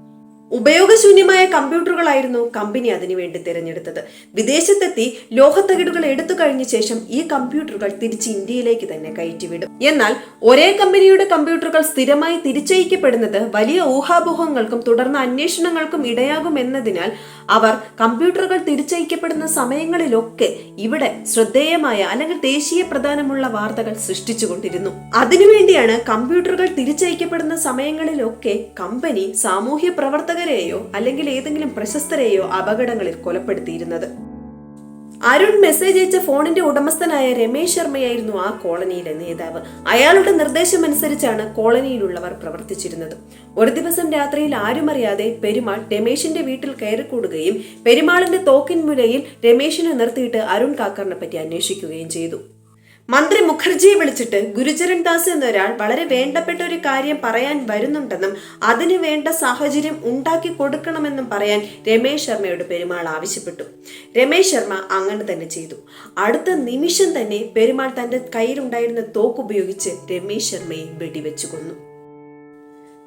ഉപയോഗശൂന്യമായ കമ്പ്യൂട്ടറുകളായിരുന്നു കമ്പനി അതിനുവേണ്ടി തിരഞ്ഞെടുത്തത്. വിദേശത്തെത്തി ലോഹത്തകിടുകൾ എടുത്തു കഴിഞ്ഞ ശേഷം ഈ കമ്പ്യൂട്ടറുകൾ തിരിച്ച് ഇന്ത്യയിലേക്ക് തന്നെ കയറ്റിവിടും. എന്നാൽ ഒരേ കമ്പനിയുടെ കമ്പ്യൂട്ടറുകൾ സ്ഥിരമായി തിരിച്ചയക്കപ്പെടുന്നത് വലിയ ഊഹാപോഹങ്ങൾക്കും തുടർന്ന് അന്വേഷണങ്ങൾക്കും ഇടയാകും എന്നതിനാൽ അവർ കമ്പ്യൂട്ടറുകൾ തിരിച്ചയക്കപ്പെടുന്ന സമയങ്ങളിലൊക്കെ ഇവിടെ ശ്രദ്ധേയമായ അല്ലെങ്കിൽ ദേശീയ പ്രധാനമുള്ള വാർത്തകൾ സൃഷ്ടിച്ചുകൊണ്ടിരുന്നു. അതിനുവേണ്ടിയാണ് കമ്പ്യൂട്ടറുകൾ തിരിച്ചയക്കപ്പെടുന്ന സമയങ്ങളിലൊക്കെ കമ്പനി സാമൂഹ്യ പ്രവർത്തകരെയോ അല്ലെങ്കിൽ ഏതെങ്കിലും പ്രശസ്തരെയോ അപകടങ്ങളിൽ കൊലപ്പെടുത്തിയിരുന്നത്. അരുൺ മെസ്സേജ് അയച്ച ഫോണിന്റെ ഉടമസ്ഥനായ രമേശ് ശർമ്മയായിരുന്നു ആ കോളനിയിലെ നേതാവ്. അയാളുടെ നിർദ്ദേശമനുസരിച്ചാണ് കോളനിയിലുള്ളവർ പ്രവർത്തിച്ചിരുന്നത്. ഒരു ദിവസം രാത്രിയിൽ ആരുമറിയാതെ പെരുമാൾ രമേശിന്റെ വീട്ടിൽ കയറിക്കൂടുകയും പെരുമാളിന്റെ തോക്കിൻ മുലയിൽ രമേശിനെ നിർത്തിയിട്ട് അരുൺ കാക്കറിനെ പറ്റി അന്വേഷിക്കുകയും ചെയ്തു. മന്ത്രി മുഖർജിയെ വിളിച്ചിട്ട് ഗുരുചരൺ ദാസ് എന്നൊരാൾ വളരെ വേണ്ടപ്പെട്ട ഒരു കാര്യം പറയാൻ വരുന്നുണ്ടെന്നും അതിനു വേണ്ട സാഹചര്യം ഉണ്ടാക്കി കൊടുക്കണമെന്നും പറയാൻ രമേശ് ശർമ്മയോട് പെരുമാൾ ആവശ്യപ്പെട്ടു. രമേശ് ശർമ്മ അങ്ങനെ തന്നെ ചെയ്തു. അടുത്ത നിമിഷം തന്നെ പെരുമാൾ തന്റെ കയ്യിലുണ്ടായിരുന്ന തോക്ക് ഉപയോഗിച്ച് രമേശ് ശർമ്മയെ വെടിവെച്ചു കൊന്നു.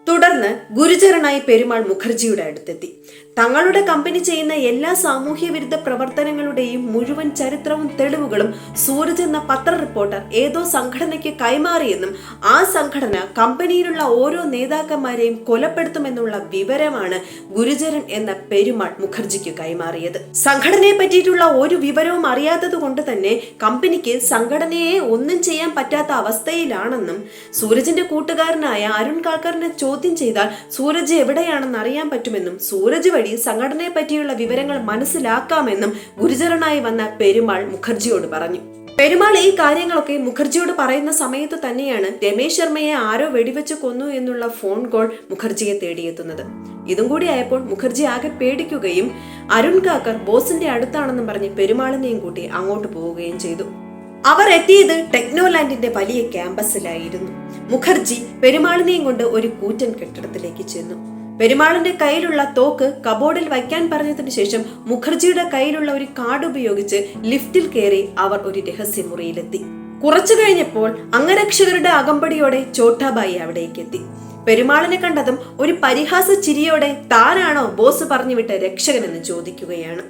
തുടർന്ന് ഗുരുചരണായി പെരുമാൾ മുഖർജിയുടെ അടുത്തെത്തി. തങ്ങളുടെ കമ്പനി ചെയ്യുന്ന എല്ലാ സാമൂഹ്യ വിരുദ്ധ പ്രവർത്തനങ്ങളുടെയും മുഴുവൻ ചരിത്രവും തെളിവുകളും സൂരജ് എന്ന പത്ര റിപ്പോർട്ടർ ഏതോ സംഘടനയ്ക്ക് കൈമാറിയെന്നും ആ സംഘടന കമ്പനിയിലുള്ള ഓരോ നേതാക്കന്മാരെയും കൊലപ്പെടുത്തുമെന്നുള്ള വിവരമാണ് ഗുരുചരൻ എന്ന പെരുമാൾ മുഖർജിക്ക് കൈമാറിയത്. സംഘടനയെ പറ്റിയിട്ടുള്ള ഒരു വിവരവും അറിയാത്തത് കൊണ്ട് തന്നെ കമ്പനിക്ക് സംഘടനയെ ഒന്നും ചെയ്യാൻ പറ്റാത്ത അവസ്ഥയിലാണെന്നും സൂരജിന്റെ കൂട്ടുകാരനായ അരുൺ കാക്കറിനെ ചോദ്യം ചെയ്താൽ സൂരജ് എവിടെയാണെന്ന് അറിയാൻ പറ്റുമെന്നും സൂരജ് സംഘടനയെ പറ്റിയുള്ള വിവരങ്ങൾ മനസ്സിലാക്കാമെന്നും ഗുരുചരനായി വന്ന പെരുമാൾ മുഖർജിയോട് പറഞ്ഞു. പെരുമാൾ ഈ കാര്യങ്ങളൊക്കെ മുഖർജിയോട് പറയുന്ന സമയത്ത് തന്നെയാണ് രമേശ് ശർമ്മയെ ആരോ വെടിവെച്ച് കൊന്നു എന്നുള്ള ഫോൺ കോൾ മുഖർജിയെ തേടിയെത്തുന്നത്. ഇതും കൂടി ആയപ്പോൾ മുഖർജി ആകെ പേടിക്കുകയും അരുൺ കാക്കർ ബോസിന്റെ അടുത്താണെന്നും പറഞ്ഞ് പെരുമാളിനെയും കൂട്ടി അങ്ങോട്ട് പോവുകയും ചെയ്തു. അവർ എത്തിയത് ടെക്നോലാൻഡിന്റെ വലിയ ക്യാമ്പസിലായിരുന്നു. മുഖർജി പെരുമാളിനെയും കൊണ്ട് ഒരു കൂറ്റൻ കെട്ടിടത്തിലേക്ക് ചെന്നു. പെരുമാളിന്റെ കയ്യിലുള്ള തോക്ക് കബോർഡിൽ വയ്ക്കാൻ പറഞ്ഞതിന് ശേഷം മുഖർജിയുടെ കയ്യിലുള്ള ഒരു കാർഡ് ഉപയോഗിച്ച് ലിഫ്റ്റിൽ കയറി അവർ ഒരു രഹസ്യമുറിയിലെത്തി കുറച്ചു കഴിഞ്ഞപ്പോൾ അംഗരക്ഷകരുടെ അകമ്പടിയോടെ ചോട്ടാബായി അവിടേക്ക് എത്തി. പെരുമാളിനെ കണ്ടതും ഒരു പരിഹാസ ചിരിയോടെ താനാണോ ബോസ് പറഞ്ഞു വിട്ട രക്ഷകനെന്ന് ചോദിക്കുകയാണ്.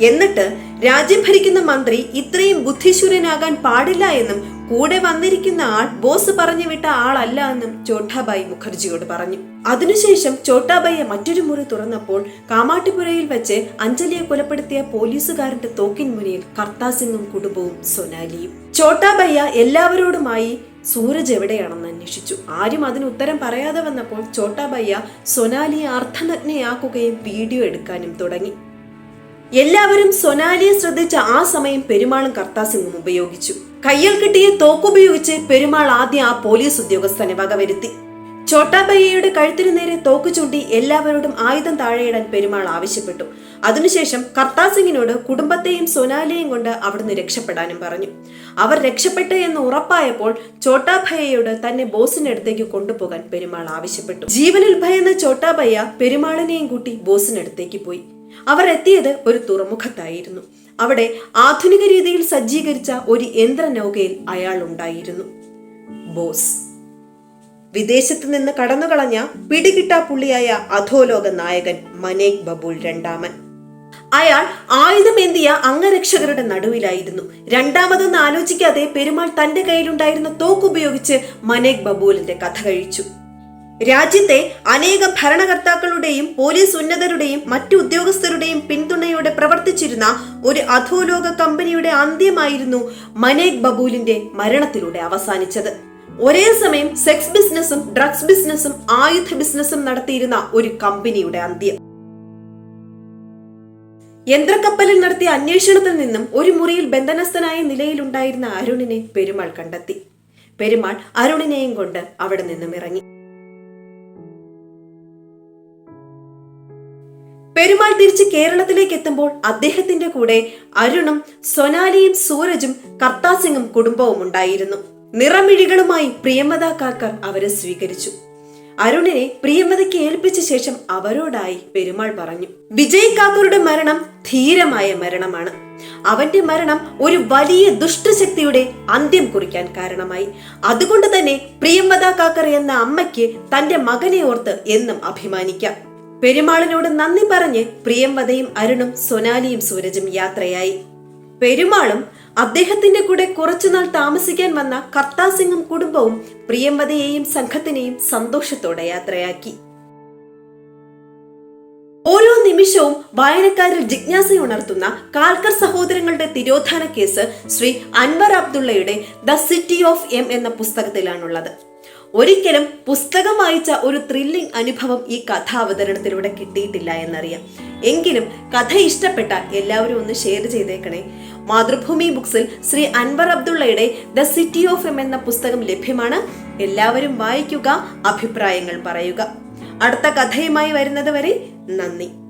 എന്നിട്ട് രാജ്യം ഭരിക്കുന്ന മന്ത്രി ഇത്രയും ബുദ്ധിശൂരനാകാൻ പാടില്ല എന്നും കൂടെ വന്നിരിക്കുന്ന ആൾ ബോസ് പറഞ്ഞു വിട്ട ആളല്ല എന്നും ചോട്ടാബായി മുഖർജിയോട് പറഞ്ഞു. അതിനുശേഷം ചോട്ടാബായിയെ മറ്റൊരു മുറി തുറന്നപ്പോൾ കാമാട്ടിപുരയിൽ വെച്ച് അഞ്ജലിയെ കൊലപ്പെടുത്തിയ പോലീസുകാരന്റെ തോക്കിൻ മുന്നിൽ കർത്താസിംഗും കുടുംബവും സൊനാലിയും. ചോട്ടാബയ്യ എല്ലാവരോടുമായി സൂരജ് എവിടെയാണെന്ന് അന്വേഷിച്ചു. ആരും അതിന് ഉത്തരം പറയാതെ വന്നപ്പോൾ ചോട്ടാബയ്യ സൊനാലിയെ അർത്ഥനഗ്നയാക്കുകയും വീഡിയോ എടുക്കാനും തുടങ്ങി. എല്ലാവരും സൊനാലിയെ ശ്രദ്ധിച്ച ആ സമയം പെരുമാളും കർത്താസിംഗും ഉപയോഗിച്ചു. കയ്യിൽ കിട്ടിയ തോക്കുപയോഗിച്ച് പെരുമാൾ ആദ്യം ആ പോലീസ് ഉദ്യോഗസ്ഥനെ വകവരുത്തി ചോട്ടാബയ്യയുടെ കഴുത്തിനു നേരെ തോക്ക് ചൂണ്ടി എല്ലാവരോടും ആയുധം താഴെയിടാൻ പെരുമാൾ ആവശ്യപ്പെട്ടു. അതിനുശേഷം കർത്താസിംഗിനോട് കുടുംബത്തെയും സൊനാലയും കൊണ്ട് അവിടുന്ന് രക്ഷപ്പെടാനും പറഞ്ഞു. അവർ രക്ഷപ്പെട്ടു എന്ന് ഉറപ്പായപ്പോൾ ചോട്ടാഭയ്യയോട് തന്നെ ബോസിന്റെ അടുത്തേക്ക് കൊണ്ടുപോകാൻ പെരുമാൾ ആവശ്യപ്പെട്ടു. ജീവനിൽ ഭയന്ന ചോട്ടാഭയ്യ പെരുമാളിനെയും കൂട്ടി ബോസിനടുത്തേക്ക് പോയി. അവർ എത്തിയത് ഒരു തുറമുഖത്തായിരുന്നു. അവിടെ ആധുനിക രീതിയിൽ സജ്ജീകരിച്ച ഒരു യന്ത്രനൗകയിൽ അയാൾ ഉണ്ടായിരുന്നു ബോസ്. വിദേശത്ത് നിന്ന് കടന്നുകളഞ്ഞ പിടികിട്ടാ പുള്ളിയായ അധോലോക നായകൻ മനേക് ബബുൾ രണ്ടാമൻ. അയാൾ ആയുധമേന്തിയ അംഗരക്ഷകരുടെ നടുവിലായിരുന്നു. രണ്ടാമതൊന്നും ആലോചിക്കാതെ പെരുമാൾ തന്റെ കയ്യിലുണ്ടായിരുന്ന തോക്കുപയോഗിച്ച് മനേക് ബബൂലിന്റെ കഥ കഴിച്ചു. രാജ്യത്തെ അനേകം ഭരണകർത്താക്കളുടെയും പോലീസ് ഉന്നതരുടെയും മറ്റു ഉദ്യോഗസ്ഥരുടെയും പിന്തുണയോടെ പ്രവർത്തിച്ചിരുന്ന ഒരു അധോലോക കമ്പനിയുടെ അന്ത്യമായിരുന്നു മനേക് ബബൂലിന്റെ മരണത്തിലൂടെ അവസാനിച്ചത്. ഒരേ സമയം സെക്സ് ബിസിനസ്സും ഡ്രഗ്സ് ബിസിനസ്സും ആയുധ ബിസിനസ്സും നടത്തിയിരുന്ന ഒരു കമ്പനിയുടെ അന്ത്യം. യന്ത്രക്കപ്പലിൽ നടത്തിയ അന്വേഷണത്തിൽ നിന്നും ഒരു മുറിയിൽ ബന്ധനസ്ഥനായ നിലയിലുണ്ടായിരുന്ന അരുണിനെ പെരുമാൾ കണ്ടെത്തി. പെരുമാൾ അരുണിനെയും കൊണ്ട് അവിടെ നിന്നും ഇറങ്ങി. പെരുമാൾ തിരിച്ച് കേരളത്തിലേക്ക് എത്തുമ്പോൾ അദ്ദേഹത്തിന്റെ കൂടെ അരുണും സൊനാലിയും സൂരജും കർത്താസിംഗും കുടുംബവും ഉണ്ടായിരുന്നു. നിറമിഴികളുമായി പ്രിയമത കാക്കർ അവരെ സ്വീകരിച്ചു. അരുണിനെ പ്രിയമതയ്ക്ക് ഏൽപ്പിച്ച ശേഷം അവരോടായി പെരുമാൾ പറഞ്ഞു. വിജയ് കാക്കറുടെ മരണം ധീരമായ മരണമാണ്. അവന്റെ മരണം ഒരു വലിയ ദുഷ്ടശക്തിയുടെ അന്ത്യം കുറിക്കാൻ കാരണമായി. അതുകൊണ്ട് തന്നെ പ്രിയമത കാക്കർ എന്ന അമ്മയ്ക്ക് തന്റെ മകനെ ഓർത്ത് എന്നും അഭിമാനിക്കാം. പെരുമാളിനോട് നന്ദി പറഞ്ഞ് പ്രിയംവതയും അരുണും സൊനാലിയും സൂരജും യാത്രയായി. പെരുമാളും അദ്ദേഹത്തിന്റെ കൂടെ കുറച്ചുനാൾ താമസിക്കാൻ വന്ന കർത്താസിംഗും കുടുംബവും പ്രിയംവതയെയും സംഘത്തിനെയും സന്തോഷത്തോടെ യാത്രയാക്കി. ഓരോ നിമിഷവും വായനക്കാരിൽ ജിജ്ഞാസ ഉണർത്തുന്ന കാൽക്കർ സഹോദരങ്ങളുടെ തിരോധാന കേസ് ശ്രീ അൻവർ അബ്ദുള്ളയുടെ ദ സിറ്റി ഓഫ് എം എന്ന പുസ്തകത്തിലാണുള്ളത്. ഒരിക്കലും പുസ്തകം വായിച്ച ഒരു ത്രില്ലിംഗ് അനുഭവം ഈ കഥാവതരണത്തിലൂടെ കിട്ടിയിട്ടില്ല എന്നറിയാം. എങ്കിലും കഥ ഇഷ്ടപ്പെട്ട എല്ലാവരും ഒന്ന് ഷെയർ ചെയ്തേക്കണേ. മാതൃഭൂമി ബുക്സിൽ ശ്രീ അൻവർ അബ്ദുള്ളയുടെ ദ സിറ്റി ഓഫ് എം എന്ന പുസ്തകം ലഭ്യമാണ്. എല്ലാവരും വായിക്കുക അഭിപ്രായങ്ങൾ പറയുക. അടുത്ത കഥയുമായി വരുന്നത് വരെ നന്ദി.